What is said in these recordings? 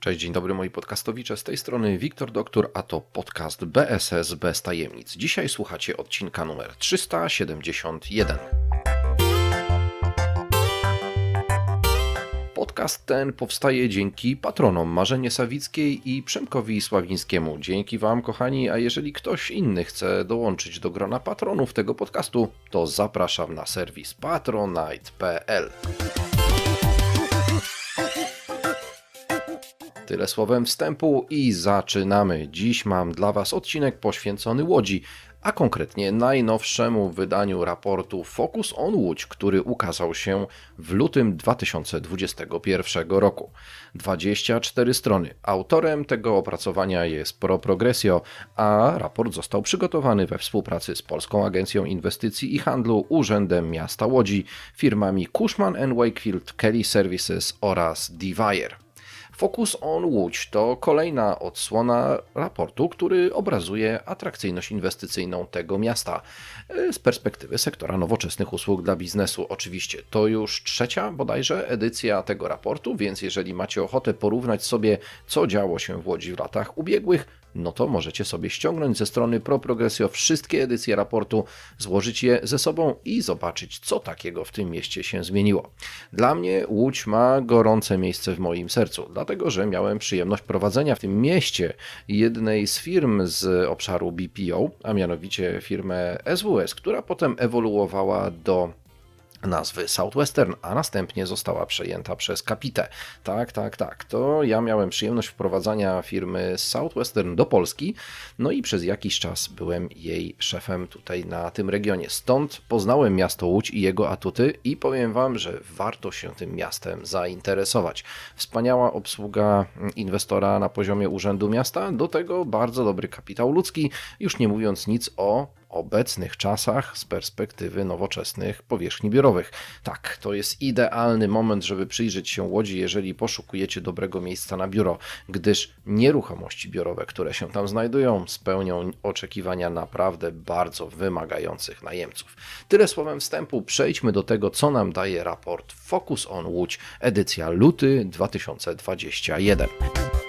Cześć, dzień dobry moi podcastowicze, z tej strony Wiktor Doktor, a to podcast BSS bez tajemnic. Dzisiaj słuchacie odcinka numer 371. Podcast ten powstaje dzięki patronom Marzenie Sawickiej i Przemkowi Sławińskiemu. Dzięki Wam, kochani, a jeżeli ktoś inny chce dołączyć do grona patronów tego podcastu, to zapraszam na serwis patronite.pl. Tyle słowem wstępu i zaczynamy. Dziś mam dla Was odcinek poświęcony Łodzi, a konkretnie najnowszemu wydaniu raportu Focus on Łódź, który ukazał się w lutym 2021 roku. 24 strony. Autorem tego opracowania jest Pro Progressio, a raport został przygotowany we współpracy z Polską Agencją Inwestycji i Handlu, Urzędem Miasta Łodzi, firmami Cushman Wakefield, Kelly Services oraz Divire. Focus on Łódź to kolejna odsłona raportu, który obrazuje atrakcyjność inwestycyjną tego miasta z perspektywy sektora nowoczesnych usług dla biznesu. Oczywiście to już trzecia bodajże edycja tego raportu, więc jeżeli macie ochotę porównać sobie, co działo się w Łodzi w latach ubiegłych, no to możecie sobie ściągnąć ze strony Pro Progressio wszystkie edycje raportu, złożyć je ze sobą i zobaczyć, co takiego w tym mieście się zmieniło. Dla mnie Łódź ma gorące miejsce w moim sercu, dlatego że miałem przyjemność prowadzenia w tym mieście jednej z firm z obszaru BPO, a mianowicie firmę SWS, która potem ewoluowała do nazwy Southwestern, a następnie została przejęta przez Capite. Tak, tak, tak. To ja miałem przyjemność wprowadzania firmy Southwestern do Polski, no i przez jakiś czas byłem jej szefem tutaj na tym regionie. Stąd poznałem miasto Łódź i jego atuty i powiem Wam, że warto się tym miastem zainteresować. Wspaniała obsługa inwestora na poziomie Urzędu Miasta, do tego bardzo dobry kapitał ludzki, już nie mówiąc nic o obecnych czasach z perspektywy nowoczesnych powierzchni biurowych. Tak, to jest idealny moment, żeby przyjrzeć się Łodzi, jeżeli poszukujecie dobrego miejsca na biuro, gdyż nieruchomości biurowe, które się tam znajdują, spełnią oczekiwania naprawdę bardzo wymagających najemców. Tyle słowem wstępu, przejdźmy do tego, co nam daje raport Focus on Łódź, edycja luty 2021.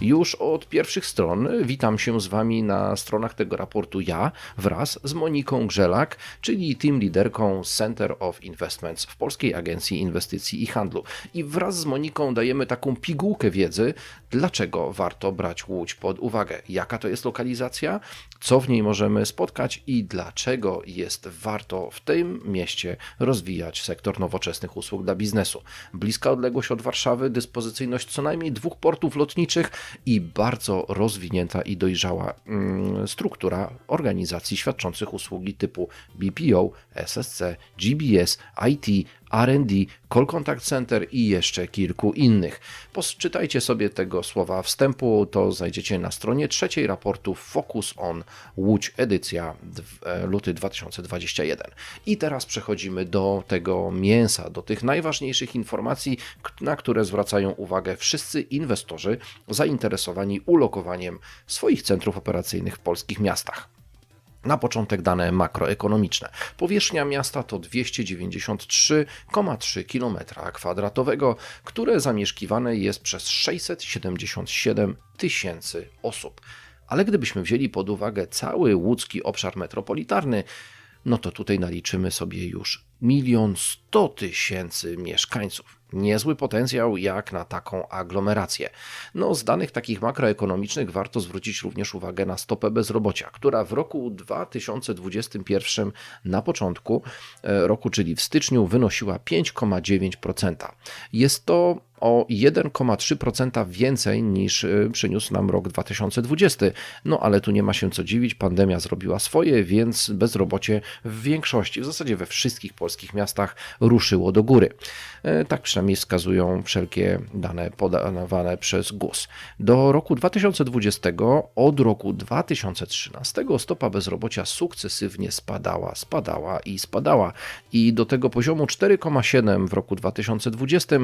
Już od pierwszych stron. Witam się z Wami na stronach tego raportu ja wraz z Moniką Grzelak, czyli team liderką Center of Investments w Polskiej Agencji Inwestycji i Handlu. I wraz z Moniką dajemy taką pigułkę wiedzy, dlaczego warto brać Łódź pod uwagę, jaka to jest lokalizacja, co w niej możemy spotkać i dlaczego jest warto w tym mieście rozwijać sektor nowoczesnych usług dla biznesu. Bliska odległość od Warszawy, dyspozycyjność co najmniej dwóch portów lotniczych i bardzo rozwinięta i dojrzała mm, struktura organizacji świadczących usługi typu BPO, SSC, GBS, IT, R&D, Call Contact Center i jeszcze kilku innych. Poczytajcie sobie tego słowa wstępu, to znajdziecie na stronie trzeciej raportu Focus on Łódź, edycja e, luty 2021. I teraz przechodzimy do tego mięsa, do tych najważniejszych informacji, na które zwracają uwagę wszyscy inwestorzy zainteresowani ulokowaniem swoich centrów operacyjnych w polskich miastach. Na początek dane makroekonomiczne. Powierzchnia miasta to 293,3 km2, które zamieszkiwane jest przez 677 tysięcy osób. Ale gdybyśmy wzięli pod uwagę cały łódzki obszar metropolitarny, no to tutaj naliczymy sobie już milion sto tysięcy mieszkańców. Niezły potencjał jak na taką aglomerację. No, z danych takich makroekonomicznych warto zwrócić również uwagę na stopę bezrobocia, która w roku 2021 na początku e, roku, czyli w styczniu, wynosiła 5,9%. Jest to o 1,3% więcej niż y, przyniósł nam rok 2020. No ale tu nie ma się co dziwić, pandemia zrobiła swoje, więc bezrobocie w większości, w zasadzie we wszystkich polskich miastach ruszyło do góry. E, tak przynajmniej wskazują wszelkie dane podawane przez GUS. Do roku 2020 od roku 2013 stopa bezrobocia sukcesywnie spadała, spadała i spadała i do tego poziomu 4,7 w roku 2020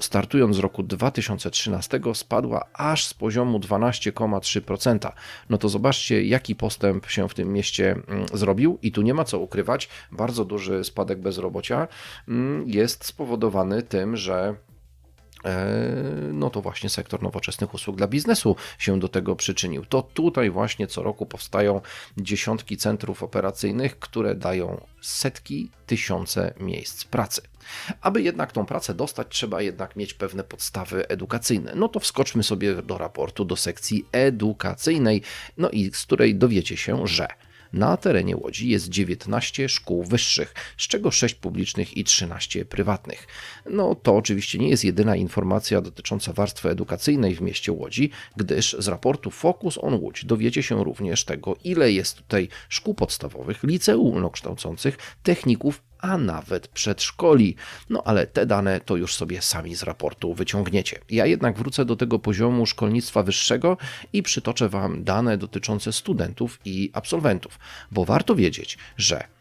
start startując z roku 2013 spadła aż z poziomu 12,3%. No to zobaczcie, jaki postęp się w tym mieście mm, zrobił i tu nie ma co ukrywać, bardzo duży spadek bezrobocia mm, jest spowodowany tym, że no to właśnie sektor nowoczesnych usług dla biznesu się do tego przyczynił. To tutaj właśnie co roku powstają dziesiątki centrów operacyjnych, które dają setki, tysiące miejsc pracy. Aby jednak tą pracę dostać, trzeba jednak mieć pewne podstawy edukacyjne. No to wskoczmy sobie do raportu, do sekcji edukacyjnej, no i z której dowiecie się, że na terenie Łodzi jest 19 szkół wyższych, z czego 6 publicznych i 13 prywatnych. No to oczywiście nie jest jedyna informacja dotycząca warstwy edukacyjnej w mieście Łodzi, gdyż z raportu Focus on Łódź dowiecie się również tego, ile jest tutaj szkół podstawowych, liceum ogólnokształcących, techników a nawet przedszkoli. No ale te dane to już sobie sami z raportu wyciągniecie. Ja jednak wrócę do tego poziomu szkolnictwa wyższego i przytoczę Wam dane dotyczące studentów i absolwentów, bo warto wiedzieć, że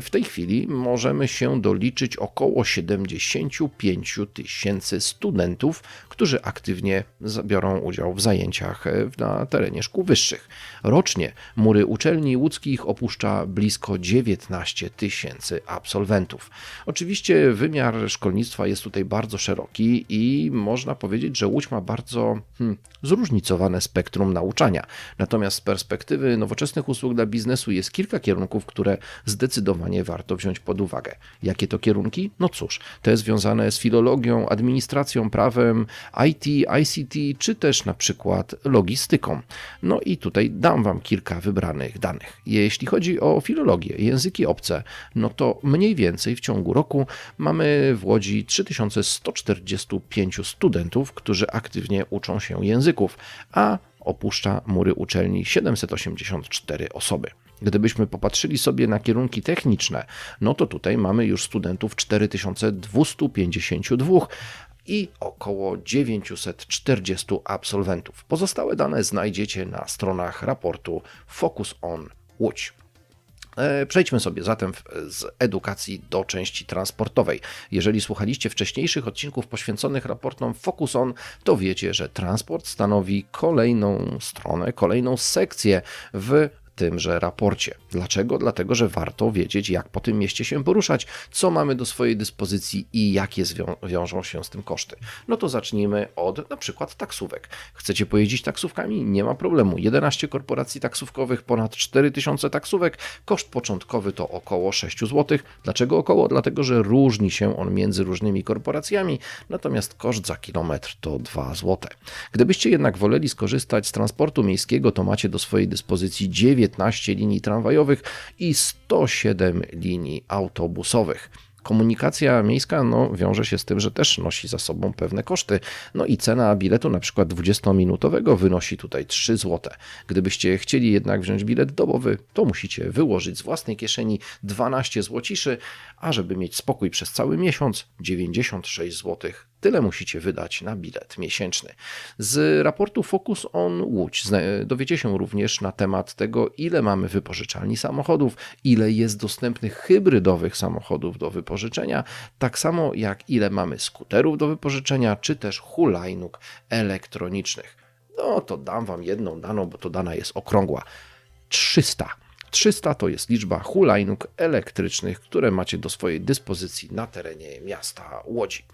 w tej chwili możemy się doliczyć około 75 tysięcy studentów, którzy aktywnie biorą udział w zajęciach e, na terenie szkół wyższych. Rocznie mury uczelni łódzkich opuszcza blisko 19 tysięcy absolwentów. Oczywiście wymiar szkolnictwa jest tutaj bardzo szeroki i można powiedzieć, że Łódź ma bardzo hmm, zróżnicowane spektrum nauczania. Natomiast z perspektywy nowoczesnych usług dla biznesu jest kilka kierunków, które zdecydowanie zdecydowanie warto wziąć pod uwagę. Jakie to kierunki? No cóż, te związane z filologią, administracją, prawem, IT, ICT, czy też na przykład logistyką. No i tutaj dam Wam kilka wybranych danych. Jeśli chodzi o filologię, języki obce, no to mniej więcej w ciągu roku mamy w Łodzi 3145 studentów, którzy aktywnie uczą się języków, a opuszcza mury uczelni 784 osoby. Gdybyśmy popatrzyli sobie na kierunki techniczne, no to tutaj mamy już studentów 4252 i około 940 absolwentów. Pozostałe dane znajdziecie na stronach raportu Focus on Łódź. E, przejdźmy sobie zatem z edukacji do części transportowej. Jeżeli słuchaliście wcześniejszych odcinków poświęconych raportom Focus On, to wiecie, że transport stanowi kolejną stronę, kolejną sekcję w tymże raporcie. Dlaczego? Dlatego, że warto wiedzieć, jak po tym mieście się poruszać, co mamy do swojej dyspozycji i jakie wiążą się z tym koszty. No to zacznijmy od na przykład taksówek. Chcecie pojeździć taksówkami? Nie ma problemu. 11 korporacji taksówkowych, ponad 4000 taksówek. Koszt początkowy to około 6 zł. Dlaczego około? Dlatego, że różni się on między różnymi korporacjami, natomiast koszt za kilometr to 2 zł. Gdybyście jednak woleli skorzystać z transportu miejskiego, to macie do swojej dyspozycji 9 19 linii tramwajowych i 107 linii autobusowych. Komunikacja miejska no, wiąże się z tym, że też nosi za sobą pewne koszty. No i cena biletu na przykład 20-minutowego wynosi tutaj 3 zł. Gdybyście chcieli jednak wziąć bilet dobowy, to musicie wyłożyć z własnej kieszeni 12 złociszy, a żeby mieć spokój przez cały miesiąc 96 zł Tyle musicie wydać na bilet miesięczny. Z raportu Focus on Łódź dowiecie się również na temat tego, ile mamy wypożyczalni samochodów, ile jest dostępnych hybrydowych samochodów do wypożyczenia, tak samo jak ile mamy skuterów do wypożyczenia, czy też hulajnóg elektronicznych. No to dam Wam jedną daną, bo to dana jest okrągła. 300 300 to jest liczba hulajnóg elektrycznych, które macie do swojej dyspozycji na terenie miasta Łodzi.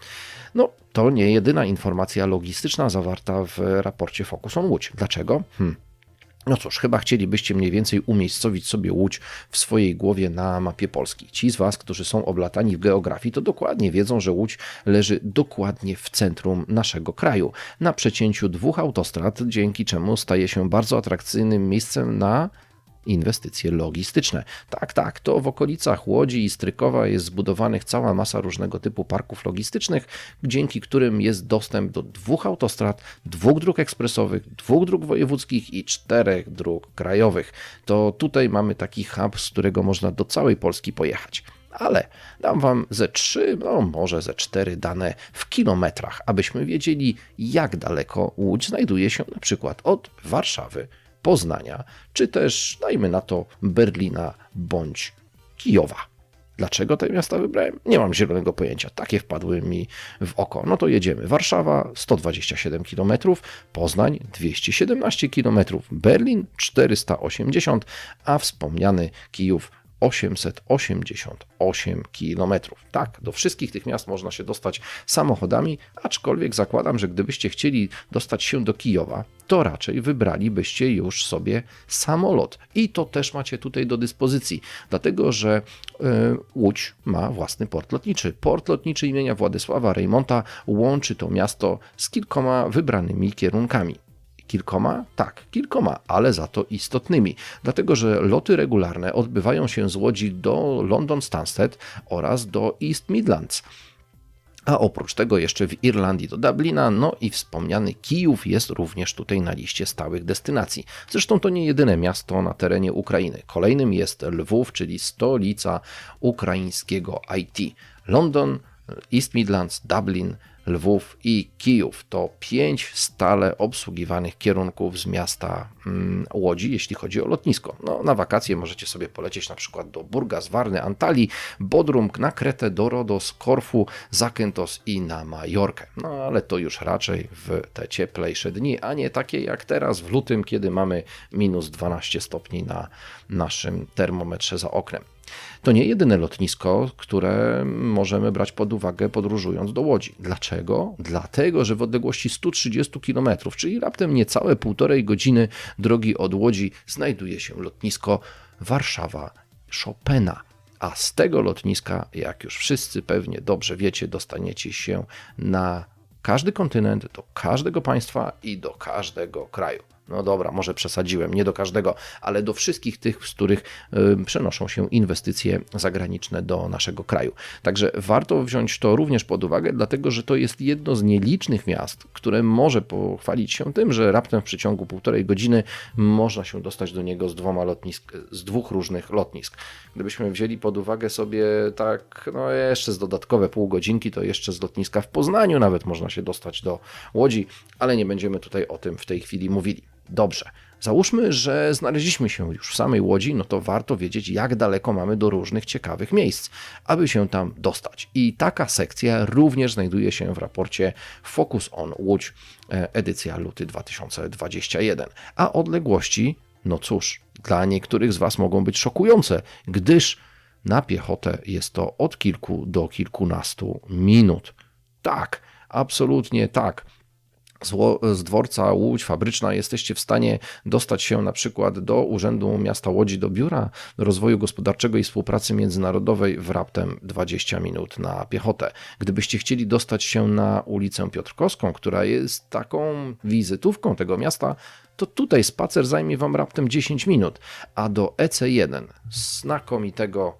No, to nie jedyna informacja logistyczna zawarta w raporcie Focus on Łódź. Dlaczego? Hmm. No cóż, chyba chcielibyście mniej więcej umiejscowić sobie Łódź w swojej głowie na mapie Polski. Ci z Was, którzy są oblatani w geografii, to dokładnie wiedzą, że Łódź leży dokładnie w centrum naszego kraju, na przecięciu dwóch autostrad, dzięki czemu staje się bardzo atrakcyjnym miejscem na inwestycje logistyczne. Tak, tak, to w okolicach Łodzi i Strykowa jest zbudowanych cała masa różnego typu parków logistycznych, dzięki którym jest dostęp do dwóch autostrad, dwóch dróg ekspresowych, dwóch dróg wojewódzkich i czterech dróg krajowych. To tutaj mamy taki hub, z którego można do całej Polski pojechać ale dam Wam ze trzy, no może ze cztery dane w kilometrach, abyśmy wiedzieli, jak daleko Łódź znajduje się na przykład od Warszawy Poznania, czy też, dajmy na to, Berlina bądź Kijowa. Dlaczego te miasta wybrałem? Nie mam zielonego pojęcia. Takie wpadły mi w oko. No to jedziemy. Warszawa 127 km, Poznań 217 km, Berlin 480, a wspomniany Kijów 888 km. Tak, do wszystkich tych miast można się dostać samochodami, aczkolwiek zakładam, że gdybyście chcieli dostać się do Kijowa, to raczej wybralibyście już sobie samolot. I to też macie tutaj do dyspozycji, dlatego że y, Łódź ma własny port lotniczy. Port lotniczy imienia Władysława Reymonta łączy to miasto z kilkoma wybranymi kierunkami. Kilkoma? Tak, kilkoma, ale za to istotnymi, dlatego że loty regularne odbywają się z Łodzi do London Stansted oraz do East Midlands. A oprócz tego jeszcze w Irlandii do Dublina, no i wspomniany Kijów jest również tutaj na liście stałych destynacji. Zresztą to nie jedyne miasto na terenie Ukrainy. Kolejnym jest Lwów, czyli stolica ukraińskiego IT. London, East Midlands, Dublin, Lwów i Kijów. To pięć stale obsługiwanych kierunków z miasta mm, Łodzi, jeśli chodzi o lotnisko. No, na wakacje możecie sobie polecieć na przykład do Burgas, Warny, Antalii, Bodrum, na Kretę, do Rodos, Korfu, Zakynthos i na Majorkę. No ale to już raczej w te cieplejsze dni, a nie takie jak teraz w lutym, kiedy mamy minus 12 stopni na naszym termometrze za oknem. To nie jedyne lotnisko, które możemy brać pod uwagę podróżując do Łodzi. Dlaczego? Dlatego, że w odległości 130 km, czyli raptem niecałe półtorej godziny drogi od Łodzi, znajduje się lotnisko Warszawa Chopina. A z tego lotniska, jak już wszyscy pewnie dobrze wiecie, dostaniecie się na każdy kontynent, do każdego państwa i do każdego kraju. No dobra, może przesadziłem, nie do każdego, ale do wszystkich tych, z których y, przenoszą się inwestycje zagraniczne do naszego kraju. Także warto wziąć to również pod uwagę, dlatego że to jest jedno z nielicznych miast, które może pochwalić się tym, że raptem w przeciągu półtorej godziny można się dostać do niego z dwoma lotnisk, z dwóch różnych lotnisk. Gdybyśmy wzięli pod uwagę sobie tak, no jeszcze z dodatkowe pół godzinki, to jeszcze z lotniska w Poznaniu nawet można się dostać do Łodzi, ale nie będziemy tutaj o tym w tej chwili mówili. Dobrze. Załóżmy, że znaleźliśmy się już w samej łodzi, no to warto wiedzieć, jak daleko mamy do różnych ciekawych miejsc, aby się tam dostać. I taka sekcja również znajduje się w raporcie Focus on Łódź, e, edycja luty 2021. A odległości, no cóż, dla niektórych z Was mogą być szokujące, gdyż na piechotę jest to od kilku do kilkunastu minut. Tak, absolutnie tak z dworca Łódź Fabryczna jesteście w stanie dostać się na przykład do Urzędu Miasta Łodzi, do Biura Rozwoju Gospodarczego i Współpracy Międzynarodowej w raptem 20 minut na piechotę. Gdybyście chcieli dostać się na ulicę Piotrkowską, która jest taką wizytówką tego miasta, to tutaj spacer zajmie Wam raptem 10 minut, a do EC1, znakomitego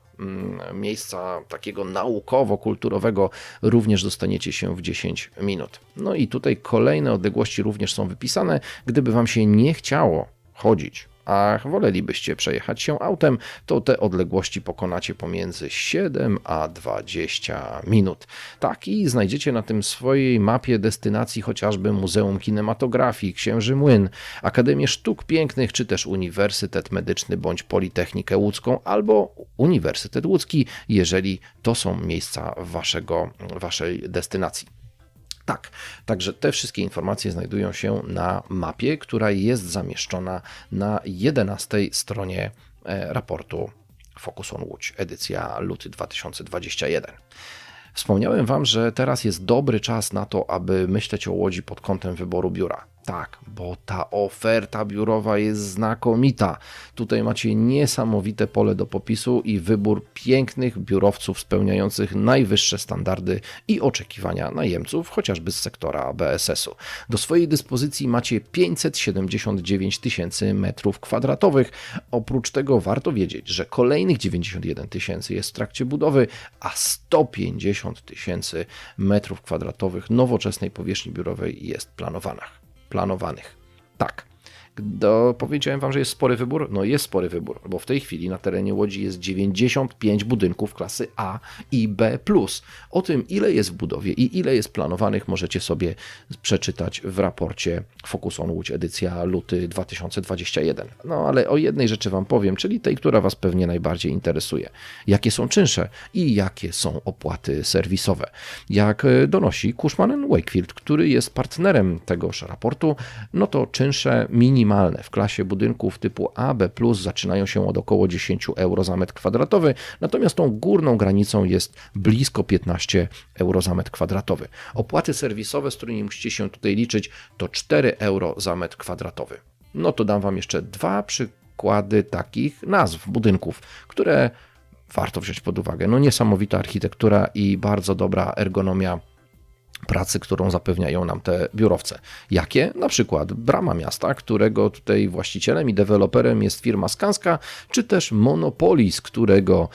miejsca takiego naukowo-kulturowego również dostaniecie się w 10 minut. No i tutaj kolejne odległości również są wypisane. Gdyby Wam się nie chciało chodzić a wolelibyście przejechać się autem, to te odległości pokonacie pomiędzy 7 a 20 minut. Tak i znajdziecie na tym swojej mapie destynacji chociażby Muzeum Kinematografii, Księży Młyn, Akademię Sztuk Pięknych, czy też Uniwersytet Medyczny bądź Politechnikę Łódzką albo Uniwersytet Łódzki, jeżeli to są miejsca waszego, waszej destynacji. Tak, także te wszystkie informacje znajdują się na mapie, która jest zamieszczona na 11 stronie e, raportu Focus on Łódź, edycja luty 2021. Wspomniałem Wam, że teraz jest dobry czas na to, aby myśleć o Łodzi pod kątem wyboru biura. Tak, bo ta oferta biurowa jest znakomita. Tutaj macie niesamowite pole do popisu i wybór pięknych biurowców spełniających najwyższe standardy i oczekiwania najemców, chociażby z sektora BSS-u. Do swojej dyspozycji macie 579 tysięcy metrów kwadratowych. Oprócz tego warto wiedzieć, że kolejnych 91 tysięcy jest w trakcie budowy, a 150 tysięcy metrów kwadratowych nowoczesnej powierzchni biurowej jest planowana planowanych. Tak. Do, powiedziałem wam, że jest spory wybór? No jest spory wybór, bo w tej chwili na terenie Łodzi jest 95 budynków klasy A i B+. O tym, ile jest w budowie i ile jest planowanych, możecie sobie przeczytać w raporcie Focus on Łódź, edycja luty 2021. No ale o jednej rzeczy wam powiem, czyli tej, która was pewnie najbardziej interesuje. Jakie są czynsze i jakie są opłaty serwisowe. Jak e, donosi Cushman Wakefield, który jest partnerem tegoż raportu, no to czynsze minimalne w klasie budynków typu A, B+, zaczynają się od około 10 euro za metr kwadratowy, natomiast tą górną granicą jest blisko 15 euro za metr kwadratowy. Opłaty serwisowe, z którymi musicie się tutaj liczyć, to 4 euro za metr kwadratowy. No to dam Wam jeszcze dwa przykłady takich nazw budynków, które warto wziąć pod uwagę. No niesamowita architektura i bardzo dobra ergonomia pracy, którą zapewniają nam te biurowce. Jakie? Na przykład Brama Miasta, którego tutaj właścicielem i deweloperem jest firma Skanska, czy też Monopolis, którego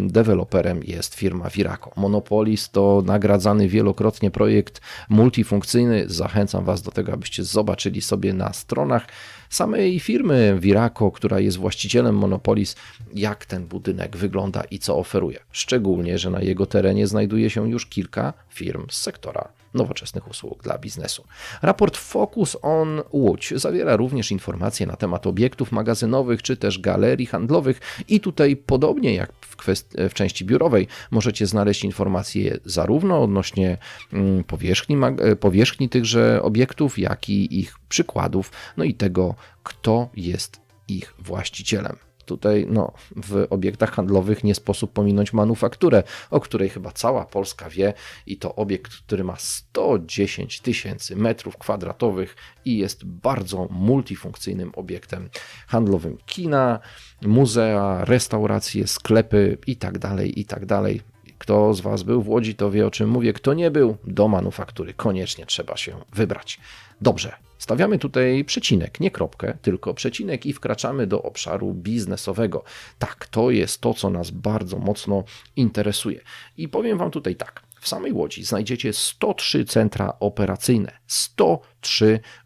deweloperem jest firma Viraco. Monopolis to nagradzany wielokrotnie projekt multifunkcyjny. Zachęcam Was do tego, abyście zobaczyli sobie na stronach samej firmy Viraco, która jest właścicielem Monopolis, jak ten budynek wygląda i co oferuje. Szczególnie, że na jego terenie znajduje się już kilka firm z sektora nowoczesnych usług dla biznesu. Raport Focus on Łódź zawiera również informacje na temat obiektów magazynowych czy też galerii handlowych i tutaj podobnie jak w, kwest- w części biurowej możecie znaleźć informacje zarówno odnośnie mm, powierzchni, powierzchni tychże obiektów, jak i ich przykładów, no i tego, kto jest ich właścicielem. Tutaj no, w obiektach handlowych nie sposób pominąć manufakturę, o której chyba cała Polska wie i to obiekt, który ma 110 tysięcy metrów kwadratowych i jest bardzo multifunkcyjnym obiektem handlowym. Kina, muzea, restauracje, sklepy i tak Kto z Was był w Łodzi, to wie o czym mówię. Kto nie był, do manufaktury koniecznie trzeba się wybrać. Dobrze, stawiamy tutaj przecinek, nie kropkę, tylko przecinek i wkraczamy do obszaru biznesowego. Tak, to jest to, co nas bardzo mocno interesuje. I powiem Wam tutaj tak. W samej Łodzi znajdziecie 103 centra operacyjne. 103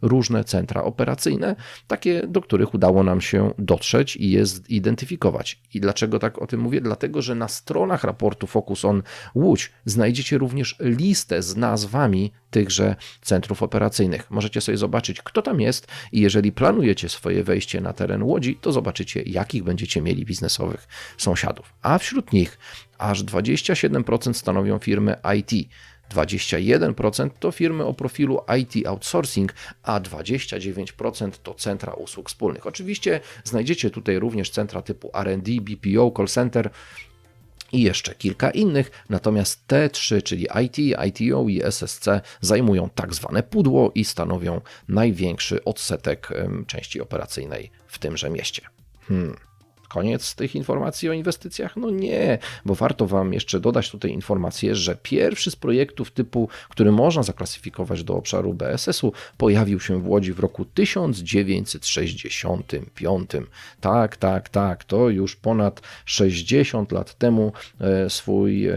różne centra operacyjne, takie, do których udało nam się dotrzeć i je zidentyfikować. I dlaczego tak o tym mówię? Dlatego, że na stronach raportu Focus on Łódź znajdziecie również listę z nazwami tychże centrów operacyjnych. Możecie sobie zobaczyć, kto tam jest i jeżeli planujecie swoje wejście na teren Łodzi, to zobaczycie, jakich będziecie mieli biznesowych sąsiadów. A wśród nich aż 27% stanowią firmy IT. 21% to firmy o profilu IT outsourcing, a 29% to centra usług wspólnych. Oczywiście znajdziecie tutaj również centra typu RD, BPO, call center, i jeszcze kilka innych, natomiast te trzy, czyli IT, ITO i SSC, zajmują tak zwane pudło i stanowią największy odsetek części operacyjnej w tymże mieście. Hmm. Koniec tych informacji o inwestycjach? No nie, bo warto Wam jeszcze dodać tutaj informację, że pierwszy z projektów typu, który można zaklasyfikować do obszaru BSS-u, pojawił się w Łodzi w roku 1965. Tak, tak, tak, to już ponad 60 lat temu e, swój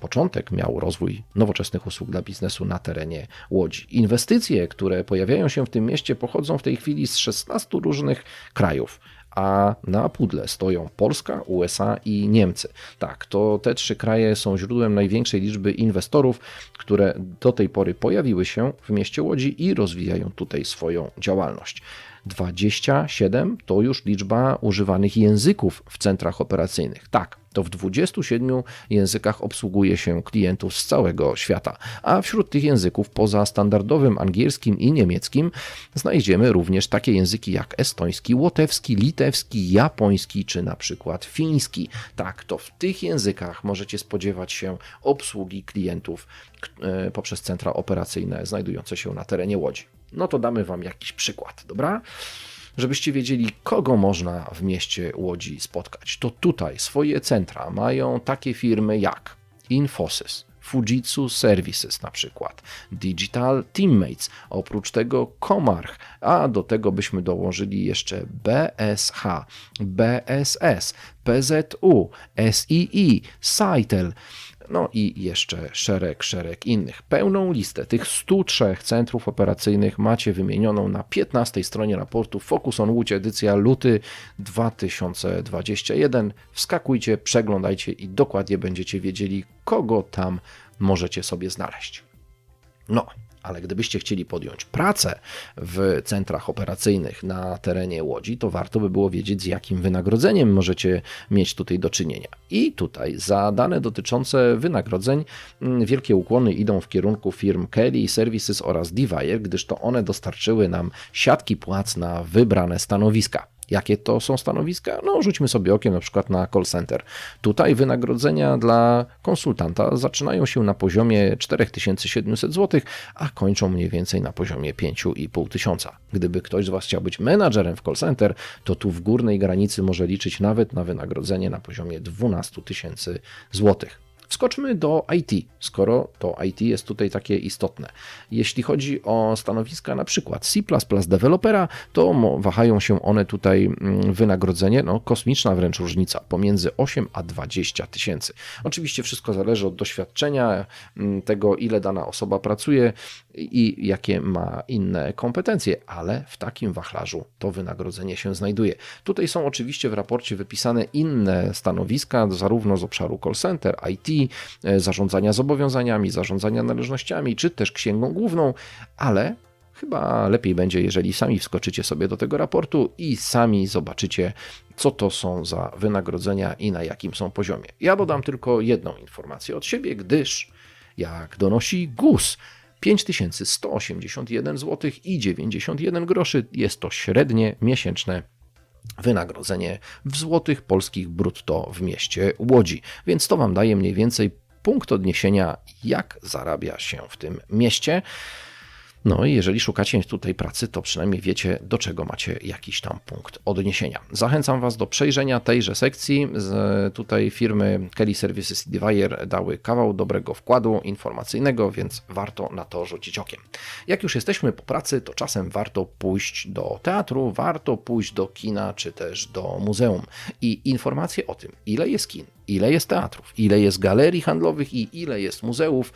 początek miał rozwój nowoczesnych usług dla biznesu na terenie Łodzi. Inwestycje, które pojawiają się w tym mieście, pochodzą w tej chwili z 16 różnych krajów a na pudle stoją Polska, USA i Niemcy. Tak, to te trzy kraje są źródłem największej liczby inwestorów, które do tej pory pojawiły się w mieście Łodzi i rozwijają tutaj swoją działalność. 27 to już liczba używanych języków w centrach operacyjnych. Tak, to w 27 językach obsługuje się klientów z całego świata, a wśród tych języków poza standardowym angielskim i niemieckim znajdziemy również takie języki jak estoński, łotewski, litewski, japoński czy na przykład fiński. Tak, to w tych językach możecie spodziewać się obsługi klientów e, poprzez centra operacyjne znajdujące się na terenie Łodzi. No to damy Wam jakiś przykład, dobra? Żebyście wiedzieli, kogo można w mieście Łodzi spotkać. To tutaj swoje centra mają takie firmy jak Infosys, Fujitsu Services na przykład, Digital Teammates, oprócz tego Comarch, a do tego byśmy dołożyli jeszcze BSH, BSS, PZU, SII, Saitel, no i jeszcze szereg, szereg innych. Pełną listę tych 103 centrów operacyjnych macie wymienioną na 15 stronie raportu Focus on Łódź, edycja luty 2021. Wskakujcie, przeglądajcie i dokładnie będziecie wiedzieli, kogo tam możecie sobie znaleźć. No, ale gdybyście chcieli podjąć pracę w centrach operacyjnych na terenie Łodzi, to warto by było wiedzieć, z jakim wynagrodzeniem możecie mieć tutaj do czynienia. I tutaj za dane dotyczące wynagrodzeń mm, wielkie ukłony idą w kierunku firm Kelly Services oraz Divire, gdyż to one dostarczyły nam siatki płac na wybrane stanowiska. Jakie to są stanowiska? No, rzućmy sobie okiem na przykład na call center. Tutaj wynagrodzenia dla konsultanta zaczynają się na poziomie 4700 zł, a kończą mniej więcej na poziomie 5500. Gdyby ktoś z Was chciał być menadżerem w call center, to tu w górnej granicy może liczyć nawet na wynagrodzenie na poziomie 12 tysięcy złotych. Wskoczmy do IT, skoro to IT jest tutaj takie istotne. Jeśli chodzi o stanowiska na przykład C++ dewelopera, to wahają się one tutaj mm, wynagrodzenie, no kosmiczna wręcz różnica, pomiędzy 8 a 20 tysięcy. Oczywiście wszystko zależy od doświadczenia, mm, tego ile dana osoba pracuje i jakie ma inne kompetencje, ale w takim wachlarzu to wynagrodzenie się znajduje. Tutaj są oczywiście w raporcie wypisane inne stanowiska, zarówno z obszaru call center, IT, E, zarządzania zobowiązaniami, zarządzania należnościami, czy też księgą główną, ale chyba lepiej będzie, jeżeli sami wskoczycie sobie do tego raportu i sami zobaczycie, co to są za wynagrodzenia i na jakim są poziomie. Ja dodam tylko jedną informację od siebie, gdyż, jak donosi GUS, 5181 zł i 91 groszy jest to średnie miesięczne wynagrodzenie w złotych polskich brutto w mieście Łodzi. Więc to Wam daje mniej więcej punkt odniesienia, jak zarabia się w tym mieście. No i jeżeli szukacie tutaj pracy, to przynajmniej wiecie, do czego macie jakiś tam punkt odniesienia. Zachęcam Was do przejrzenia tejże sekcji. Z tutaj firmy Kelly Services Divire dały kawał dobrego wkładu informacyjnego, więc warto na to rzucić okiem. Jak już jesteśmy po pracy, to czasem warto pójść do teatru, warto pójść do kina, czy też do muzeum. I informacje o tym, ile jest kin, ile jest teatrów, ile jest galerii handlowych i ile jest muzeów,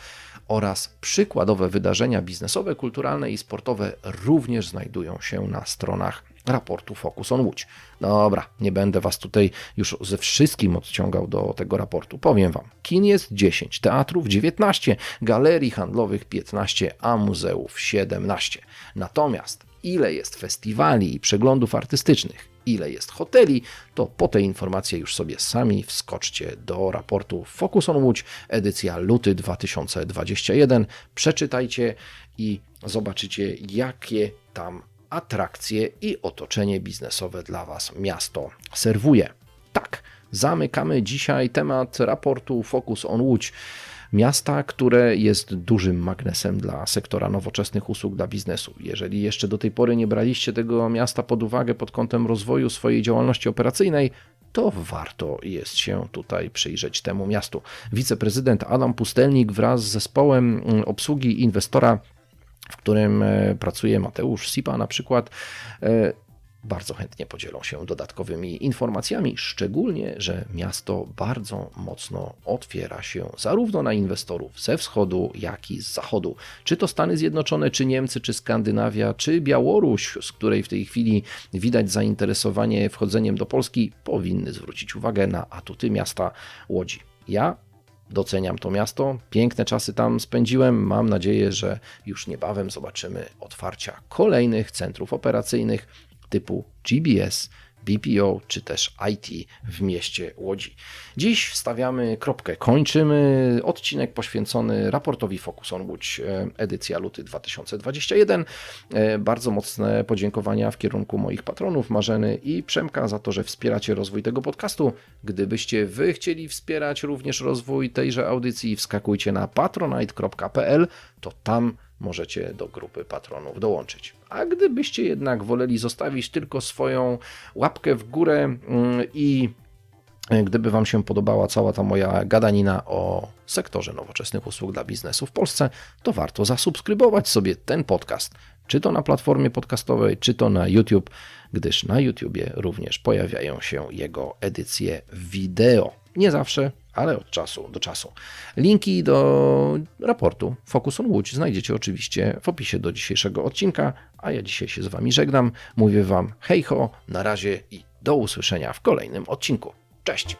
oraz przykładowe wydarzenia biznesowe, kulturalne i sportowe również znajdują się na stronach raportu Focus on Łódź. Dobra, nie będę Was tutaj już ze wszystkim odciągał do tego raportu. Powiem Wam, kin jest 10, teatrów 19, galerii handlowych 15, a muzeów 17. Natomiast ile jest festiwali i przeglądów artystycznych, ile jest hoteli, to po te informacje już sobie sami wskoczcie do raportu Focus on Łódź, edycja luty 2021. Przeczytajcie i zobaczycie, jakie tam atrakcje i otoczenie biznesowe dla Was miasto serwuje. Tak, zamykamy dzisiaj temat raportu Focus on Łódź miasta, które jest dużym magnesem dla sektora nowoczesnych usług dla biznesu. Jeżeli jeszcze do tej pory nie braliście tego miasta pod uwagę pod kątem rozwoju swojej działalności operacyjnej, to warto jest się tutaj przyjrzeć temu miastu. Wiceprezydent Adam Pustelnik wraz z zespołem mm, obsługi inwestora w którym e, pracuje Mateusz Sipa na przykład, e, bardzo chętnie podzielą się dodatkowymi informacjami, szczególnie, że miasto bardzo mocno otwiera się zarówno na inwestorów ze wschodu, jak i z zachodu. Czy to Stany Zjednoczone, czy Niemcy, czy Skandynawia, czy Białoruś, z której w tej chwili widać zainteresowanie wchodzeniem do Polski, powinny zwrócić uwagę na atuty miasta Łodzi. Ja doceniam to miasto. Piękne czasy tam spędziłem. Mam nadzieję, że już niebawem zobaczymy otwarcia kolejnych centrów operacyjnych typu GBS, BPO czy też IT w mieście Łodzi. Dziś stawiamy kropkę, kończymy odcinek poświęcony raportowi Focus on Łódź, e, edycja luty 2021. E, bardzo mocne podziękowania w kierunku moich patronów Marzeny i Przemka za to, że wspieracie rozwój tego podcastu. Gdybyście Wy chcieli wspierać również rozwój tejże audycji, wskakujcie na patronite.pl, to tam możecie do grupy patronów dołączyć. A gdybyście jednak woleli zostawić tylko swoją łapkę w górę mm, i gdyby Wam się podobała cała ta moja gadanina o sektorze nowoczesnych usług dla biznesu w Polsce, to warto zasubskrybować sobie ten podcast, czy to na platformie podcastowej, czy to na YouTube, gdyż na YouTubie również pojawiają się jego edycje wideo. Nie zawsze, ale od czasu do czasu. Linki do raportu Focus on Łódź znajdziecie oczywiście w opisie do dzisiejszego odcinka, a ja dzisiaj się z Wami żegnam. Mówię Wam hej ho, na razie i do usłyszenia w kolejnym odcinku. Cześć!